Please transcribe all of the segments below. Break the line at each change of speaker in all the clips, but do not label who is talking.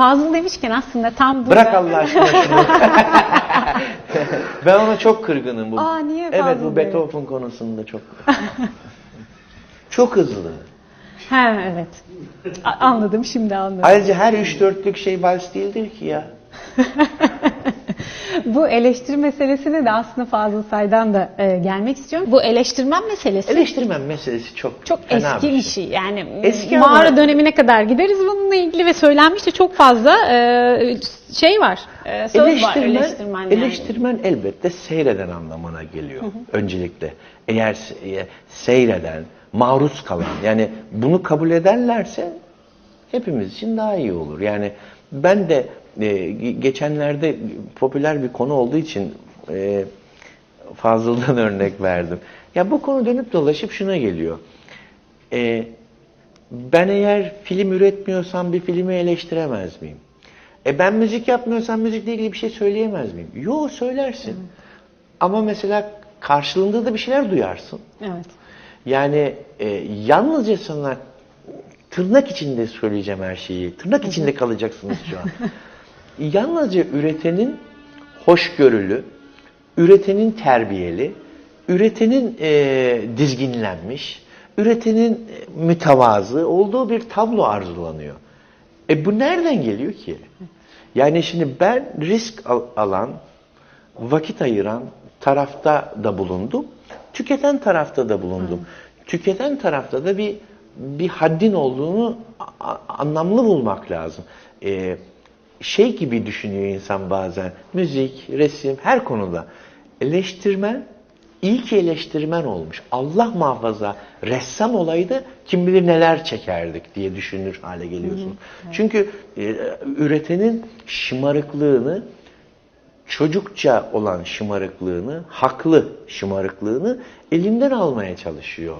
Fazıl demişken aslında tam burada...
Bırak Allah aşkına şunu. ben ona çok kırgınım. Bu.
Aa, niye
Evet
Fazıl
bu
Bey?
Beethoven konusunda çok. çok hızlı.
Ha evet. A- anladım şimdi anladım.
Ayrıca her üç dörtlük şey vals değildir ki ya.
Bu eleştiri meselesine de aslında Fazıl Say'dan da e, gelmek istiyorum. Bu eleştirmen meselesi
Eleştirmen meselesi çok
çok
fena
eski
bir şey.
şey. Yani
Eski
mağara
ama-
dönemine kadar gideriz bununla ilgili ve söylenmiş de çok fazla e, şey var. E, söz var
Eleştirmen,
eleştirmen yani.
eleştirmen elbette seyreden anlamına geliyor öncelikle. Eğer e, seyreden, maruz kalan yani bunu kabul ederlerse hepimiz için daha iyi olur. Yani ben de e, ge- geçenlerde popüler bir konu olduğu için e, Fazıl'dan örnek verdim. Ya bu konu dönüp dolaşıp şuna geliyor. E, ben eğer film üretmiyorsam bir filmi eleştiremez miyim? E ben müzik yapmıyorsam müzikle ilgili bir şey söyleyemez miyim? Yo söylersin. Ama mesela karşılığında da bir şeyler duyarsın.
Evet.
Yani e, yalnızca sana tırnak içinde söyleyeceğim her şeyi. Tırnak içinde kalacaksınız şu an. yalnızca üretenin hoşgörülü, üretenin terbiyeli, üretenin e, dizginlenmiş, üretenin e, mütevazı olduğu bir tablo arzulanıyor. E bu nereden geliyor ki? Yani şimdi ben risk al- alan, vakit ayıran tarafta da bulundum. Tüketen tarafta da bulundum. Tüketen tarafta da bir bir haddin olduğunu anlamlı bulmak lazım. Ee, şey gibi düşünüyor insan bazen. Müzik, resim, her konuda. Eleştirmen, iyi ki eleştirmen olmuş. Allah muhafaza ressam olaydı kim bilir neler çekerdik diye düşünür hale geliyorsun. Çünkü e, üretenin şımarıklığını, çocukça olan şımarıklığını, haklı şımarıklığını elinden almaya çalışıyor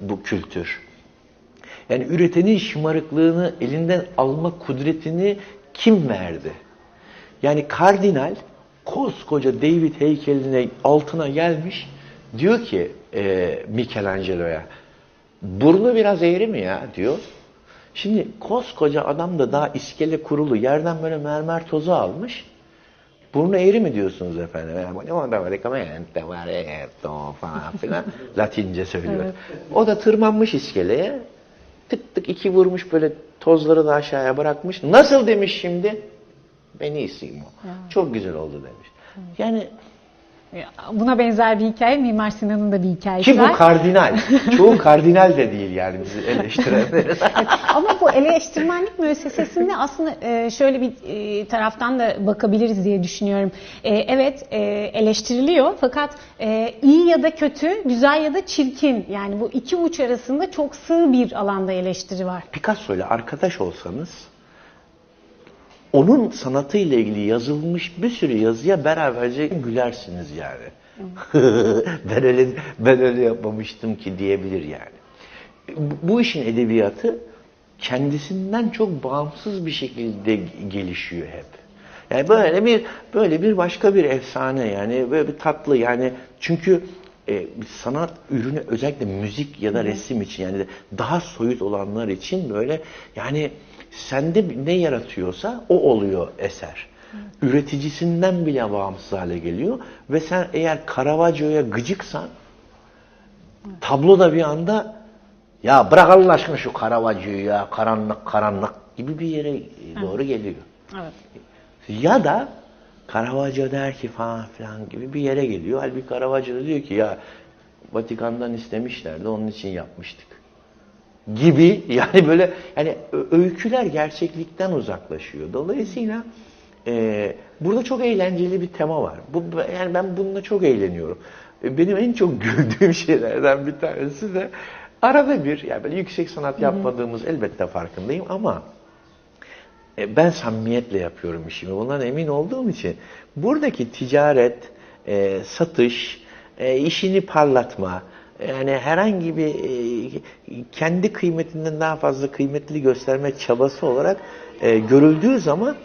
bu kültür. Yani üretenin şımarıklığını elinden alma kudretini kim verdi? Yani kardinal koskoca David heykeline altına gelmiş diyor ki e, Michelangelo'ya burnu biraz eğri mi ya diyor. Şimdi koskoca adam da daha iskele kurulu yerden böyle mermer tozu almış. Burnu eğri mi diyorsunuz efendim? falan filan. Latince söylüyor. O da tırmanmış iskeleye. Tık tık iki vurmuş böyle tozları da aşağıya bırakmış. Nasıl demiş şimdi? Benissimo. Çok güzel oldu demiş. Yani
Buna benzer bir hikaye Mimar Sinan'ın da bir hikayesi
ki bu
var.
kardinal. Çoğu kardinal de değil yani bizi eleştirenler.
Ama bu eleştirmenlik müessesesinde aslında e, şöyle bir e, taraftan da bakabiliriz diye düşünüyorum. E, Evet eleştiriliyor fakat iyi ya da kötü, güzel ya da çirkin yani bu iki uç arasında çok sığ bir alanda eleştiri var.
Picasso ile arkadaş olsanız onun sanatı ile ilgili yazılmış bir sürü yazıya beraberce gülersiniz yani. ben öyle ben öyle yapmamıştım ki diyebilir yani. Bu, işin edebiyatı kendisinden çok bağımsız bir şekilde gelişiyor hep. Yani böyle bir böyle bir başka bir efsane yani böyle bir tatlı yani çünkü e, sanat ürünü özellikle müzik ya da resim için yani daha soyut olanlar için böyle yani sende ne yaratıyorsa o oluyor eser. Üreticisinden bile bağımsız hale geliyor ve sen eğer Caravaggio'ya gıcıksan tablo da bir anda ya bırak Allah aşkına şu Caravaggio'yu ya karanlık karanlık gibi bir yere doğru geliyor.
Evet.
Ya da Caravaggio der ki falan filan gibi bir yere geliyor. Halbuki Caravaggio da diyor ki ya Vatikan'dan istemişlerdi onun için yapmıştık. Gibi yani böyle yani öyküler gerçeklikten uzaklaşıyor. Dolayısıyla e, burada çok eğlenceli bir tema var. Bu yani ben bununla çok eğleniyorum. E, Benim en çok güldüğüm şeylerden bir tanesi de arada bir yani böyle yüksek sanat yapmadığımız elbette farkındayım ama e, ben samimiyetle yapıyorum işimi. Bundan emin olduğum için buradaki ticaret, e, satış, e, işini parlatma, yani herhangi bir e, kendi kıymetinden daha fazla kıymetli gösterme çabası olarak e, görüldüğü zaman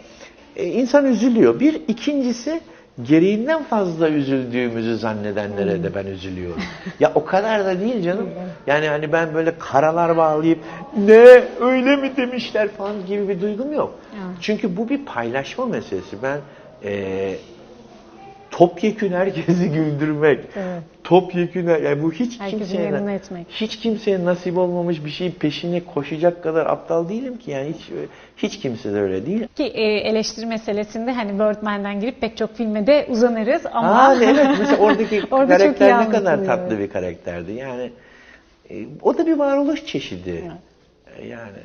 e, insan üzülüyor. Bir ikincisi gereğinden fazla üzüldüğümüzü zannedenlere de ben üzülüyorum. ya o kadar da değil canım. Yani hani ben böyle karalar bağlayıp ne öyle mi demişler falan gibi bir duygum yok. Çünkü bu bir paylaşma meselesi. Ben eee topyekün herkesi güldürmek,
Evet.
topyekün yani bu hiç
Herkesi
kimseye
etmek.
hiç kimseye nasip olmamış bir şeyin peşine koşacak kadar aptal değilim ki yani hiç hiç kimse de öyle değil.
Ki e, eleştiri meselesinde hani Birdman'den girip pek çok filme de uzanırız ama
Aa, evet mesela oradaki
Orada
karakter ne kadar tatlı bir karakterdi. Yani e, o da bir varoluş çeşidi. E, Yani